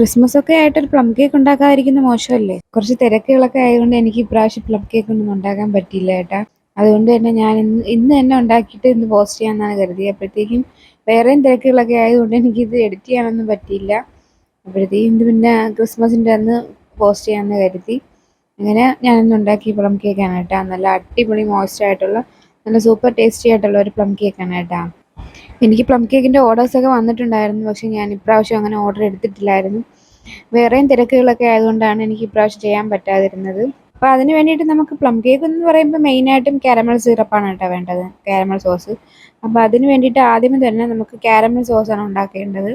Christmas ഒക്കെ ആയിട്ട് ഒരു പ്ലം കേക്ക് ഉണ്ടാക്കാതിരിക്കുന്ന മോശമല്ലേ? കുറച്ച് തിരക്കുകളൊക്കെ ആയതുകൊണ്ട് എനിക്ക് ഇപ്രാവശ്യം പ്ലം കേക്ക് ഒന്നും ഉണ്ടാക്കാൻ പറ്റിയില്ല ഏട്ടാ. അതുകൊണ്ട് തന്നെ ഞാൻ ഇന്ന് ഇന്ന് തന്നെ ഉണ്ടാക്കിയിട്ട് ഇന്ന് പോസ്റ്റ് ചെയ്യാമെന്നാണ് കരുതിയത് അപ്പോഴത്തേക്കും വേറെയും തിരക്കുകളൊക്കെ ആയതുകൊണ്ട് എനിക്കിത് എഡിറ്റ് ചെയ്യാനൊന്നും പറ്റിയില്ല. അപ്പോഴത്തേക്കും ഇത് പിന്നെ ക്രിസ്മസിന്റെ അന്ന് പോസ്റ്റ് ചെയ്യാമെന്ന് കരുതി. അങ്ങനെ ഞാൻ ഞാനിന്ന് ഉണ്ടാക്കിയ പ്ലം കേക്കാണ് കേട്ടോ നല്ല അടിപൊളി മോയ്സ്റ്റ് ആയിട്ടുള്ള നല്ല സൂപ്പർ ടേസ്റ്റി ആയിട്ടുള്ള ഒരു പ്ലം കേക്കാണ് കേട്ടോ എനിക്ക് പ്ലം കേക്കിന്റെ ഓർഡേഴ്സൊക്കെ വന്നിട്ടുണ്ടായിരുന്നു. പക്ഷെ ഞാൻ ഇപ്രാവശ്യം അങ്ങനെ ഓർഡർ എടുത്തിട്ടില്ലായിരുന്നു. വേറെയും തിരക്കുകളൊക്കെ ആയതുകൊണ്ടാണ് എനിക്ക് ഇപ്രാവശ്യം ചെയ്യാൻ പറ്റാതിരുന്നത്. അപ്പോൾ അതിന് വേണ്ടിയിട്ട് നമുക്ക് പ്ലം കേക്ക് എന്ന് പറയുമ്പോൾ മെയിനായിട്ടും കാരമൽ സിറപ്പാണ് കേട്ടോ വേണ്ടത്. കാരമൽ സോസ് അപ്പോൾ അതിന് വേണ്ടിയിട്ട് ആദ്യമേ തന്നെ നമുക്ക് കാരമൽ സോസാണ് ഉണ്ടാക്കേണ്ടത്.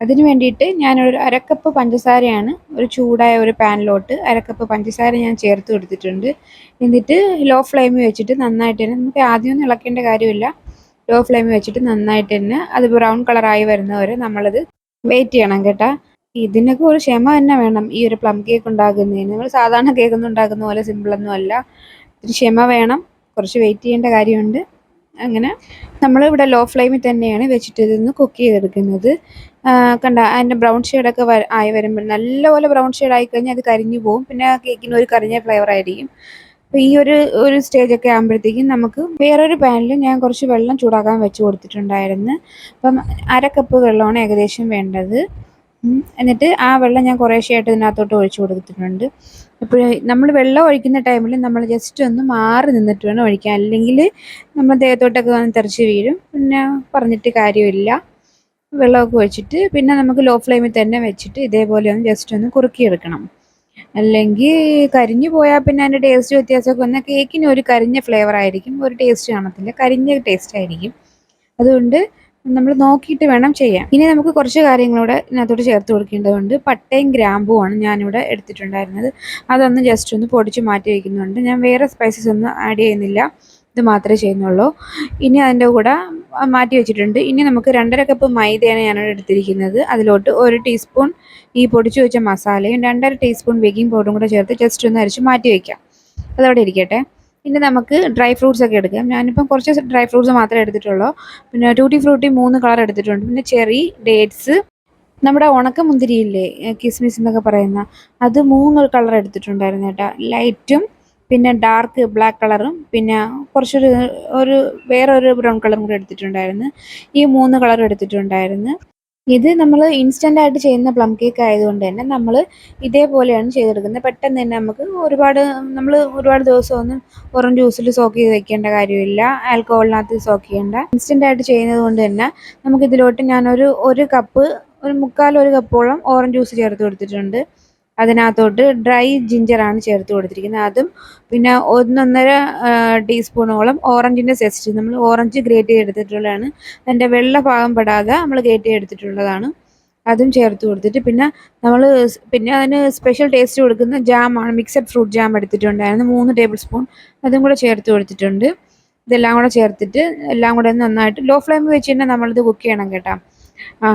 അതിന് വേണ്ടിയിട്ട് ഞാനൊരു അരക്കപ്പ് പഞ്ചസാരയാണ് ഒരു ചൂടായ ഒരു പാനിലോട്ട് അരക്കപ്പ് പഞ്ചസാര ഞാൻ ചേർത്ത് കൊടുത്തിട്ടുണ്ട്. എന്നിട്ട് ലോ ഫ്ലെയിമിൽ വെച്ചിട്ട് നന്നായിട്ട് തന്നെ നമുക്ക് ആദ്യമൊന്നും ഇളക്കേണ്ട കാര്യമില്ല. ലോ ഫ്ലെയിമിൽ വെച്ചിട്ട് നന്നായിട്ട് തന്നെ അത് ബ്രൗൺ കളറായി വരുന്നവരെ നമ്മളത് വെയിറ്റ് ചെയ്യണം കേട്ടോ. ഇതിനൊക്കെ ഒരു ക്ഷമ തന്നെ വേണം ഈ ഒരു പ്ലം കേക്ക് ഉണ്ടാക്കുന്നതിന്. നമ്മൾ സാധാരണ കേക്ക് ഒന്നും ഉണ്ടാക്കുന്ന പോലെ സിമ്പിളൊന്നും അല്ല. ഒരു ക്ഷമ വേണം. കുറച്ച് വെയിറ്റ് ചെയ്യേണ്ട കാര്യമുണ്ട്. അങ്ങനെ നമ്മൾ ഇവിടെ ലോ ഫ്ലെയിമിൽ തന്നെയാണ് വെച്ചിട്ട് ഇതൊന്ന് കുക്ക് ചെയ്തെടുക്കുന്നത്. കണ്ട അതിന്റെ ബ്രൗൺ ഷെയ്ഡൊക്കെ ആയി വരുമ്പോൾ നല്ലപോലെ ബ്രൗൺ ഷെയ്ഡ് ആയി കഴിഞ്ഞാൽ അത് കരിഞ്ഞു പോകും പിന്നെ ആ കേക്കിന് ഒരു കറിഞ്ഞ ഫ്ലേവർ ആയിരിക്കും. അപ്പോൾ ഈ ഒരു ഒരു സ്റ്റേജൊക്കെ ആകുമ്പോഴത്തേക്കും നമുക്ക് വേറൊരു പാനിൽ ഞാൻ കുറച്ച് വെള്ളം ചൂടാക്കാൻ വെച്ച് കൊടുത്തിട്ടുണ്ടായിരുന്നു. അപ്പം അര കപ്പ് വെള്ളമാണ് ഏകദേശം വേണ്ടത്. എന്നിട്ട് ആ വെള്ളം ഞാൻ കുറേശ്ശെയായിട്ട് ഇതിനകത്തോട്ട് ഒഴിച്ചു കൊടുത്തിട്ടുണ്ട്. അപ്പോൾ നമ്മൾ വെള്ളം ഒഴിക്കുന്ന ടൈമിൽ നമ്മൾ ജസ്റ്റ് ഒന്ന് മാറി നിന്നിട്ട് വേണം ഒഴിക്കാൻ. അല്ലെങ്കിൽ നമ്മൾ ദേഹത്തോട്ടൊക്കെ വന്ന് തെറിച്ച് വീഴും. പിന്നെ പറഞ്ഞിട്ട് കാര്യമില്ല. വെള്ളമൊക്കെ ഒഴിച്ചിട്ട് പിന്നെ നമുക്ക് ലോ ഫ്ലെയിമിൽ തന്നെ വെച്ചിട്ട് ഇതേപോലെ ഒന്ന് ജസ്റ്റ് ഒന്ന് കുറുക്കിയെടുക്കണം. അല്ലെങ്കിൽ കരിഞ്ഞു പോയാൽ പിന്നെ അതിന്റെ ടേസ്റ്റ് വ്യത്യാസമൊക്കെ വന്നാൽ കേക്കിന് ഒരു കരിഞ്ഞ ഫ്ലേവർ ആയിരിക്കും ഒരു ടേസ്റ്റ് കാണത്തില്ല കരിഞ്ഞ ടേസ്റ്റ് ആയിരിക്കും. അതുകൊണ്ട് നമ്മൾ നോക്കിയിട്ട് വേണം ചെയ്യാം ഇനി നമുക്ക് കുറച്ച് കാര്യങ്ങളൂടെ ഇതിനകത്തോട്ട് ചേർത്ത് കൊടുക്കേണ്ടതുണ്ട്. പട്ടയും ഗ്രാമ്പുമാണ് ഞാനിവിടെ എടുത്തിട്ടുണ്ടായിരുന്നത്. അതൊന്ന് ജസ്റ്റ് ഒന്ന് പൊടിച്ച് മാറ്റി വയ്ക്കുന്നുണ്ട് ഞാൻ വേറെ സ്പൈസസ് ഒന്നും ആഡ് ചെയ്യുന്നില്ല. ഇത് മാത്രമേ ചെയ്യുന്നുള്ളൂ. ഇനി അതിന്റെ കൂടെ മാറ്റി വെച്ചിട്ടുണ്ട്. ഇനി നമുക്ക് രണ്ടര കപ്പ് മൈദയാണ് ഞാനിവിടെ എടുത്തിരിക്കുന്നത്. അതിലോട്ട് ഒരു ടീസ്പൂൺ ഈ പൊടിച്ചു വെച്ച മസാലയും രണ്ടര ടീസ്പൂൺ ബേക്കിംഗ് പൗഡറും കൂടെ ചേർത്ത് ജസ്റ്റ് ഒന്ന് അരിച്ച് മാറ്റി വയ്ക്കാം അതവിടെ ഇരിക്കട്ടെ. ഇനി നമുക്ക് ഡ്രൈ ഫ്രൂട്ട്സ് ഒക്കെ എടുക്കാം. ഞാനിപ്പം കുറച്ച് ഡ്രൈ ഫ്രൂട്ട്സ് മാത്രമേ എടുത്തിട്ടുള്ളൂ. പിന്നെ ടൂട്ടി ഫ്രൂട്ടി മൂന്ന് കളർ എടുത്തിട്ടുണ്ട്. പിന്നെ ചെറി ഡേറ്റ്സ് നമ്മുടെ ഉണക്ക മുന്തിരിയില്ലേ കിസ്മിസ് എന്നൊക്കെ പറയുന്ന അത് മൂന്ന് കളർ എടുത്തിട്ടുണ്ടായിരുന്നു കേട്ടോ ലൈറ്റും പിന്നെ ഡാർക്ക് ബ്ലാക്ക് കളറും പിന്നെ കുറച്ചൊരു ഒരു വേറൊരു ബ്രൗൺ കളറും കൂടെ എടുത്തിട്ടുണ്ടായിരുന്നു. ഈ മൂന്ന് കളർ എടുത്തിട്ടുണ്ടായിരുന്നു. ഇത് നമ്മൾ ഇൻസ്റ്റന്റ് ആയിട്ട് ചെയ്യുന്ന പ്ലം കേക്ക് ആയതുകൊണ്ട് തന്നെ നമ്മൾ ഇതേപോലെയാണ് ചെയ്തെടുക്കുന്നത്. പെട്ടെന്ന് തന്നെ നമുക്ക് ഒരുപാട് നമ്മൾ ഒരുപാട് ദിവസമൊന്നും ഓറഞ്ച് ജ്യൂസിൽ സോക്ക് ചെയ്ത് വെക്കേണ്ട കാര്യമില്ല. ആൽക്കഹോളിനകത്ത് സോക്ക് ചെയ്യേണ്ട. ഇൻസ്റ്റന്റ് ആയിട്ട് ചെയ്യുന്നത് കൊണ്ട് തന്നെ നമുക്കിതിലോട്ട് ഞാനൊരു ഒരു കപ്പ് ഒരു മുക്കാൽ ഒരു കപ്പോളം ഓറഞ്ച് ജ്യൂസ് ചേർത്ത് കൊടുത്തിട്ടുണ്ട്. അതിനകത്തോട്ട് ഡ്രൈ ജിഞ്ചറാണ് ചേർത്ത് കൊടുത്തിരിക്കുന്നത്. അതും പിന്നെ ഒന്നൊന്നര ടീസ്പൂണോളം ഓറഞ്ചിന്റെ സെസ്റ്റ് നമ്മൾ ഓറഞ്ച് ഗ്രേറ്റ് ചെയ്തെടുത്തിട്ടുള്ളതാണ് അതിന്റെ വെള്ള ഭാഗം പെടാതെ നമ്മൾ ഗ്രേറ്റ് ചെയ്തെടുത്തിട്ടുള്ളതാണ് അതും ചേർത്ത് കൊടുത്തിട്ട് പിന്നെ നമ്മൾ പിന്നെ അതിന് സ്പെഷ്യൽ ടേസ്റ്റ് കൊടുക്കുന്ന ജാമാണ് മിക്സഡ് ഫ്രൂട്ട് ജാം എടുത്തിട്ടുണ്ടായിരുന്നു. മൂന്ന് ടേബിൾ സ്പൂൺ അതും കൂടെ ചേർത്ത് കൊടുത്തിട്ടുണ്ട്. ഇതെല്ലാം കൂടെ ചേർത്തിട്ട് എല്ലാം കൂടെ നന്നായിട്ട് ലോ ഫ്ലെയിമിൽ വെച്ച് തന്നെ നമ്മളിത് കുക്ക് ചെയ്യണം കേട്ടോ.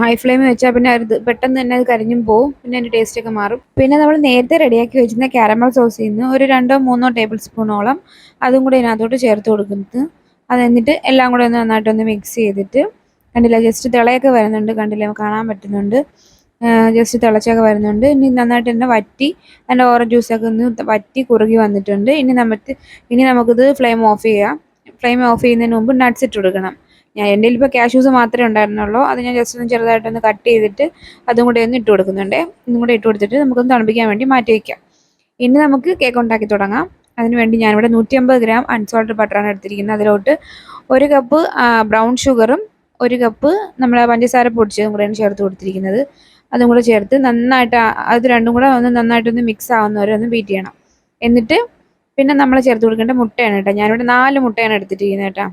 ഹൈ ഫ്ലെയിം വെച്ചാൽ പിന്നെ അത് പെട്ടെന്ന് തന്നെ അത് കരിഞ്ഞും പോവും. പിന്നെ അതിന്റെ ടേസ്റ്റ് ഒക്കെ മാറും. പിന്നെ നമ്മൾ നേരത്തെ റെഡിയാക്കി വെച്ചിരുന്ന കാരമൽ സോസിൽ നിന്ന് ഒരു രണ്ടോ മൂന്നോ ടേബിൾ സ്പൂണോളം അതും കൂടി ഇതിനകത്തോട്ട് ചേർത്ത് കൊടുക്കുന്നത്. അത് എന്നിട്ട് എല്ലാം കൂടെ ഒന്ന് നന്നായിട്ടൊന്ന് മിക്സ് ചെയ്തിട്ട് കണ്ടില്ല ജസ്റ്റ് തിളയൊക്കെ വരുന്നുണ്ട് കണ്ടില്ല കാണാൻ പറ്റുന്നുണ്ട്. ജസ്റ്റ് തിളച്ചൊക്കെ വരുന്നുണ്ട്. ഇനി നന്നായിട്ട് തന്നെ വറ്റി അതിന്റെ ഓറഞ്ച് ജ്യൂസൊക്കെ ഒന്ന് വറ്റി കുറുകി വന്നിട്ടുണ്ട്. ഇനി നമുക്ക് ഇനി നമുക്കിത് ഫ്ലെയിം ഓഫ് ചെയ്യാം. ഫ്ലെയിം ഓഫ് ചെയ്യുന്നതിന് മുമ്പ് നട്ട്സ് ഇട്ട് കൊടുക്കണം. ഞാൻ എന്റെ ഇപ്പോൾ കാഷ്യൂസ് മാത്രമേ ഉണ്ടായിരുന്നുള്ളൂ. അത് ഞാൻ ജസ്റ്റ് ഒന്ന് ചെറുതായിട്ടൊന്ന് കട്ട് ചെയ്തിട്ട് അതും കൂടെ ഒന്ന് ഇട്ട് കൊടുക്കുന്നുണ്ട്. ഇതും കൂടെ ഇട്ട് കൊടുത്തിട്ട് നമുക്കൊന്ന് തണുപ്പിക്കാൻ വേണ്ടി മാറ്റി വയ്ക്കാം. ഇനി നമുക്ക് കേക്ക് ഉണ്ടാക്കി തുടങ്ങാം. അതിനുവേണ്ടി ഞാനിവിടെ നൂറ്റി അമ്പത് ഗ്രാം അൺസോൾട്ടഡ് ബട്ടറാണ് എടുത്തിരിക്കുന്നത്. അതിലോട്ട് ഒരു കപ്പ് ബ്രൗൺ ഷുഗറും ഒരു കപ്പ് നമ്മൾ പഞ്ചസാര പൊടിച്ചതും കൂടെയാണ് ചേർത്ത് കൊടുത്തിരിക്കുന്നത്. അതും കൂടെ ചേർത്ത് നന്നായിട്ട് അത് രണ്ടും കൂടെ ഒന്ന് നന്നായിട്ടൊന്ന് മിക്സ് ആവുന്നവരെ ഒന്ന് ബീറ്റ് ചെയ്യണം. എന്നിട്ട് പിന്നെ നമ്മൾ ചേർത്ത് കൊടുക്കേണ്ട മുട്ടയാണ് കേട്ടോ. ഞാനിവിടെ നാല് മുട്ടയാണ് എടുത്തിട്ടിരിക്കുന്നത് കേട്ടോ.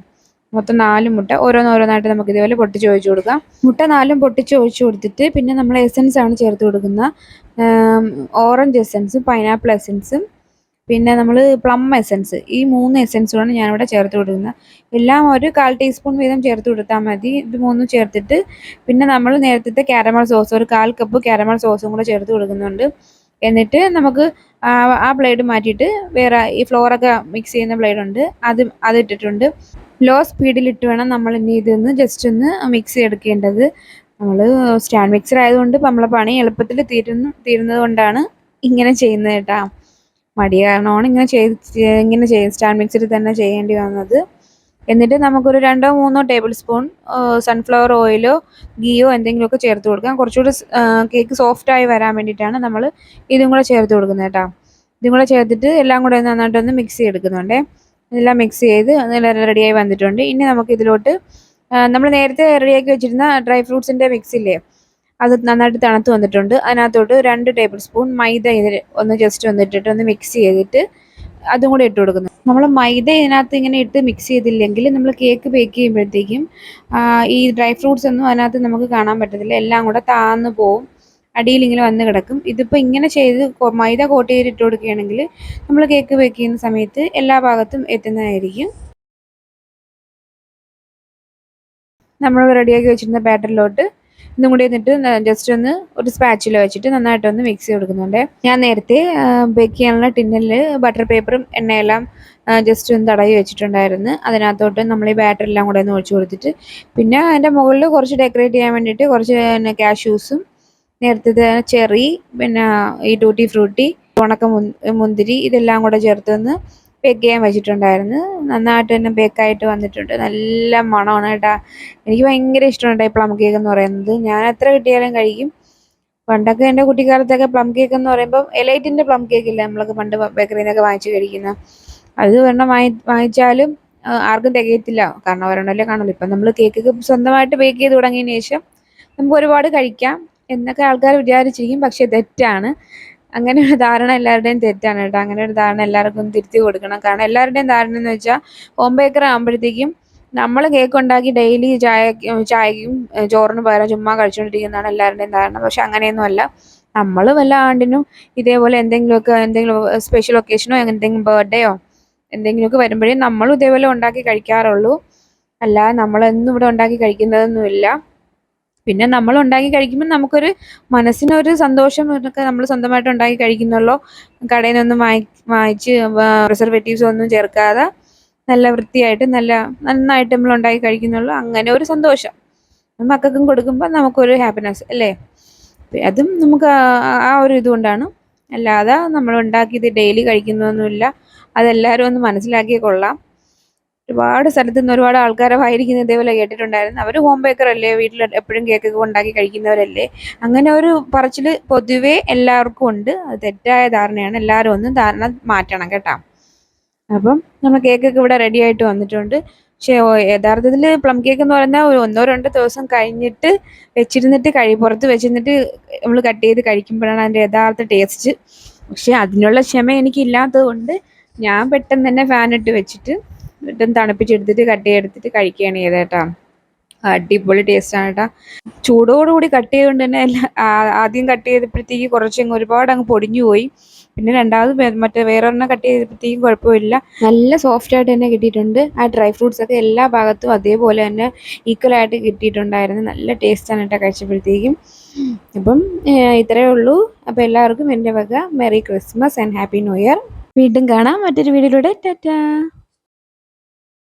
മൊത്തം നാല് മുട്ട. ഓരോന്നോരോന്നായിട്ട് നമുക്ക് ഇതേപോലെ പൊട്ടിച്ച് ഒഴിച്ചു കൊടുക്കാം. മുട്ട നാലും പൊട്ടിച്ച് ഒഴിച്ചു കൊടുത്തിട്ട് പിന്നെ നമ്മൾ എസൻസ് ആണ് ചേർത്ത് കൊടുക്കുന്ന ഓറഞ്ച് എസൻസും പൈനാപ്പിൾ എസൻസും പിന്നെ നമ്മൾ പ്ലം എസൻസ് ഈ മൂന്ന് എസൻസുമാണ് ഞാനിവിടെ ചേർത്ത് കൊടുക്കുന്നത്. എല്ലാം ഒരു കാൽ ടീസ്പൂൺ വീതം ചേർത്ത് കൊടുത്താൽ മതി. ഇത് മൂന്നും ചേർത്തിട്ട് പിന്നെ നമ്മൾ നേരത്തെ കാരമൽ സോസ് ഒരു കാൽ കപ്പ് കാരമൽ സോസും കൂടെ ചേർത്ത് കൊടുക്കുന്നുണ്ട്. എന്നിട്ട് നമുക്ക് ആ ബ്ലേഡ് മാറ്റിയിട്ട് വേറെ ഈ ഫ്ലോറൊക്കെ മിക്സ് ചെയ്യുന്ന ബ്ലേഡുണ്ട് അത് അതിട്ടിട്ടുണ്ട് ലോ സ്പീഡിലിട്ട് വേണം നമ്മൾ ഇനി ഇതൊന്ന് ജസ്റ്റ് ഒന്ന് മിക്സ് ചെയ്തെടുക്കേണ്ടത്. നമ്മൾ സ്റ്റാൻഡ് മിക്സർ ആയതുകൊണ്ട് നമ്മളെ പണി എളുപ്പത്തിൽ തീരുന്നു തീരുന്നത് കൊണ്ടാണ് ഇങ്ങനെ ചെയ്യുന്നത് കേട്ടോ. മടി കാരണമാണ് ഇങ്ങനെ ചെയ്ത് ഇങ്ങനെ ചെയ്ത് സ്റ്റാൻഡ് മിക്സറിൽ തന്നെ ചെയ്യേണ്ടി വന്നത്. എന്നിട്ട് നമുക്കൊരു രണ്ടോ മൂന്നോ ടേബിൾ സ്പൂൺ സൺഫ്ലവർ ഓയിലോ ഗീയോ എന്തെങ്കിലുമൊക്കെ ചേർത്ത് കൊടുക്കാം. കുറച്ചുകൂടി കേക്ക് സോഫ്റ്റായി വരാൻ വേണ്ടിയിട്ടാണ് നമ്മൾ ഇതും കൂടെ ചേർത്ത് കൊടുക്കുന്നത് കേട്ടോ. ഇതും കൂടെ ചേർത്തിട്ട് എല്ലാം കൂടെ നന്നായിട്ടൊന്ന് മിക്സ് ചെയ്തെടുക്കുന്നുണ്ടേ. എല്ലാം മിക്സ് ചെയ്ത് നല്ല റെഡിയായി വന്നിട്ടുണ്ട്. ഇനി നമുക്ക് ഇതിലോട്ട് നമ്മൾ നേരത്തെ റെഡിയാക്കി വെച്ചിരുന്ന ഡ്രൈ ഫ്രൂട്ട്സിന്റെ മിക്സ് ഇല്ലേ? അത് നന്നായിട്ട് തണുത്ത് വന്നിട്ടുണ്ട്. അതിനകത്തോട്ട് രണ്ട് ടേബിൾ സ്പൂൺ മൈദ ഇതിൽ ഒന്ന് ജസ്റ്റ് ഒന്ന് ഇട്ടിട്ട് ഒന്ന് മിക്സ് ചെയ്തിട്ട് അതും കൂടെ ഇട്ട് കൊടുക്കുന്നു. നമ്മൾ മൈദ ഇതിനകത്ത് ഇങ്ങനെ ഇട്ട് മിക്സ് ചെയ്തില്ലെങ്കിൽ നമ്മൾ കേക്ക് ബേക്ക് ചെയ്യുമ്പോഴത്തേക്കും ഈ ഡ്രൈ ഫ്രൂട്ട്സ് ഒന്നും അതിനകത്ത് നമുക്ക് കാണാൻ പറ്റത്തില്ല. എല്ലാം കൂടെ താന്ന് പോവും. അടിയിൽ ഇങ്ങനെ വന്ന് കിടക്കും. ഇതിപ്പോൾ ഇങ്ങനെ ചെയ്ത് മൈദ കോട്ട് ചെയ്ത് ഇട്ട് കൊടുക്കുകയാണെങ്കിൽ നമ്മൾ കേക്ക് ബേക്ക് ചെയ്യുന്ന സമയത്ത് എല്ലാ ഭാഗത്തും എത്തുന്നതായിരിക്കും. നമ്മൾ റെഡിയാക്കി വെച്ചിരുന്ന ബാറ്ററിലോട്ട് ഇതും കൂടി എന്നിട്ട് ജസ്റ്റ് ഒന്ന് ഒരു സ്പാച്ചിൽ വെച്ചിട്ട് നന്നായിട്ടൊന്ന് മിക്സ് ചെയ്ത് കൊടുക്കുന്നുണ്ട്. ഞാൻ നേരത്തെ ബേക്ക് ചെയ്യാനുള്ള ടിന്നിൽ ബട്ടർ പേപ്പറും എണ്ണയെല്ലാം ജസ്റ്റ് ഒന്ന് തടവി വെച്ചിട്ടുണ്ടായിരുന്നു. അതിനകത്തോട്ട് നമ്മൾ ഈ ബാറ്റർ എല്ലാം കൂടെ ഒന്ന് ഒഴിച്ചു കൊടുത്തിട്ട് പിന്നെ അതിന്റെ മുകളിൽ കുറച്ച് ഡെക്കറേറ്റ് ചെയ്യാൻ വേണ്ടിയിട്ട് കുറച്ച് കാഷ്യൂസും നേരത്തെ ചെറി പിന്നെ ഈ ടൂട്ടി ഫ്രൂട്ടി ഉണക്ക മുന്തിരി ഇതെല്ലാം കൂടെ ചേർത്തൊന്ന് ബേക്ക് ചെയ്യാൻ വെച്ചിട്ടുണ്ടായിരുന്നു. നന്നായിട്ട് തന്നെ ബേക്കായിട്ട് വന്നിട്ടുണ്ട്. നല്ല മണമാണ് കേട്ടാ. എനിക്ക് ഭയങ്കര ഇഷ്ടമുണ്ട് ഈ പ്ലം കേക്ക് എന്ന് പറയുന്നത്. ഞാൻ എത്ര കിട്ടിയാലും കഴിക്കും. പണ്ടൊക്കെ എന്റെ കുട്ടിക്കാലത്തൊക്കെ പ്ലം കേക്ക് എന്ന് പറയുമ്പോൾ എലൈറ്റിന്റെ പ്ലം കേക്ക് ഇല്ല? നമ്മളൊക്കെ പണ്ട് ബേക്കറിയിൽ നിന്നൊക്കെ വാങ്ങിച്ച് കഴിക്കുന്ന. അത് ഒരെണ്ണം വാങ്ങി വാങ്ങിച്ചാലും ആർക്കും തികയത്തില്ല. കാരണം ഒരെണ്ണമല്ലേ കാണുള്ളൂ. ഇപ്പം നമ്മൾ കേക്ക് സ്വന്തമായിട്ട് ബേക്ക് ചെയ്ത് തുടങ്ങിയതിന് ശേഷം നമുക്ക് ഒരുപാട് കഴിക്കാം. എന്നൊക്കെ ആൾക്കാർ വിചാരിച്ചിരിക്കും പക്ഷേ തെറ്റാണ്. അങ്ങനെ ഒരു ധാരണ എല്ലാവരുടെയും തെറ്റാണ് കേട്ടോ. അങ്ങനെ ഒരു ധാരണ എല്ലാവർക്കും തിരുത്തി കൊടുക്കണം. കാരണം എല്ലാവരുടെയും ധാരണ എന്ന് വെച്ചാൽ ഹോം ബേക്കർ ആകുമ്പോഴത്തേക്കും നമ്മൾ കേക്ക് ഉണ്ടാക്കി ഡെയിലി ചായ ചായക്കും ചോറിന് പകരം ചുമ്മാ കഴിച്ചുകൊണ്ടിരിക്കുന്നതാണ് എല്ലാവരുടെയും ധാരണ. പക്ഷെ അങ്ങനെയൊന്നുമല്ല നമ്മൾ വല്ല ആണ്ടിനും ഇതേപോലെ എന്തെങ്കിലുമൊക്കെ എന്തെങ്കിലും സ്പെഷ്യൽ ഒക്കേഷനോ എന്തെങ്കിലും ബർത്ത്ഡേയോ എന്തെങ്കിലുമൊക്കെ വരുമ്പോഴേ നമ്മളും ഇതേപോലെ ഉണ്ടാക്കി കഴിക്കാറുള്ളൂ. അല്ലാതെ നമ്മളെന്നും ഇവിടെ ഉണ്ടാക്കി കഴിക്കുന്നതൊന്നുമില്ല. പിന്നെ നമ്മൾ ഉണ്ടാക്കി കഴിക്കുമ്പോൾ നമുക്കൊരു മനസ്സിനൊരു സന്തോഷം ഒക്കെ നമ്മൾ സ്വന്തമായിട്ട് ഉണ്ടാക്കി കഴിക്കുന്നുള്ളൂ. കടയിൽ നിന്നൊന്നും വാങ്ങി വാങ്ങിച്ച് പ്രിസർവേറ്റീവ്സ് ഒന്നും ചേർക്കാതെ നല്ല വൃത്തിയായിട്ട് നല്ല നന്നായിട്ട് നമ്മൾ ഉണ്ടാക്കി കഴിക്കുന്നുള്ളൂ. അങ്ങനെ ഒരു സന്തോഷം മക്കൾക്കും കൊടുക്കുമ്പോൾ നമുക്കൊരു ഹാപ്പിനെസ് അല്ലേ? അതും നമുക്ക് ആ ഒരു ഇതുകൊണ്ടാണ് അല്ലാതെ നമ്മൾ ഉണ്ടാക്കിയത് ഡെയിലി കഴിക്കുന്നൊന്നുമില്ല അതെല്ലാവരും ഒന്ന് മനസ്സിലാക്കിയേ കൊള്ളാം. ഒരുപാട് സ്ഥലത്ത് നിന്ന് ഒരുപാട് ആൾക്കാരെ വായിരിക്കുന്ന ഇതേപോലെ കേട്ടിട്ടുണ്ടായിരുന്നു. അവർ ഹോം ബേക്കർ അല്ലേ വീട്ടിൽ എപ്പോഴും കേക്കൊക്കെ ഉണ്ടാക്കി കഴിക്കുന്നവരല്ലേ? അങ്ങനെ ഒരു പറച്ചിൽ പൊതുവേ എല്ലാവർക്കും ഉണ്ട്. അത് തെറ്റായ ധാരണയാണ്. എല്ലാവരും ഒന്നും ധാരണ മാറ്റണം കേട്ടോ. അപ്പം നമ്മൾ കേക്കൊക്കെ ഇവിടെ റെഡി ആയിട്ട് വന്നിട്ടുണ്ട്. പക്ഷേ യഥാർത്ഥത്തിൽ പ്ലം കേക്ക് എന്ന് പറഞ്ഞാൽ ഒരു ഒന്നോ രണ്ടോ ദിവസം കഴിഞ്ഞിട്ട് വെച്ചിരുന്നിട്ട് കഴി പുറത്ത് വെച്ചിരുന്നിട്ട് നമ്മൾ കട്ട് ചെയ്ത് കഴിക്കുമ്പോഴാണ് അതിന്റെ യഥാർത്ഥ ടേസ്റ്റ് പക്ഷേ അതിനുള്ള ക്ഷമ എനിക്കില്ലാത്തത് കൊണ്ട് ഞാൻ പെട്ടെന്ന് തന്നെ ഫാനിട്ട് വെച്ചിട്ട് എന്നിട്ടും തണുപ്പിച്ചെടുത്തിട്ട് കട്ട് ചെയ്തെടുത്തിട്ട് കഴിക്കുകയാണ് ചെയ്തത് കേട്ടോ. അടിപൊളി ടേസ്റ്റാണ് കേട്ടോ. ചൂടോടുകൂടി കട്ട് ചെയ്തുകൊണ്ട് തന്നെ ആദ്യം കട്ട് ചെയ്തപ്പോഴത്തേക്ക് കുറച്ചങ്ങ് ഒരുപാട് അങ്ങ് പൊടിഞ്ഞു പോയി. പിന്നെ രണ്ടാമത് മറ്റേ വേറെ ഒരെണ്ണം കട്ട് ചെയ്തപ്പോഴത്തേക്കും കുഴപ്പമില്ല. നല്ല സോഫ്റ്റ് ആയിട്ട് തന്നെ കിട്ടിയിട്ടുണ്ട്. ആ ഡ്രൈ ഫ്രൂട്ട്സ് ഒക്കെ എല്ലാ ഭാഗത്തും അതേപോലെ തന്നെ ഈക്വൽ ആയിട്ട് കിട്ടിയിട്ടുണ്ടായിരുന്നു. നല്ല ടേസ്റ്റാണ് കേട്ടോ കഴിച്ചപ്പോഴത്തേക്കും. അപ്പം ഇത്രയേ ഉള്ളൂ. അപ്പോൾ എല്ലാവർക്കും എന്റെ വക. Merry Christmas and happy new year വീണ്ടും കാണാം. മറ്റൊരു വീഡിയോയിലൂടെ. ടാറ്റാ.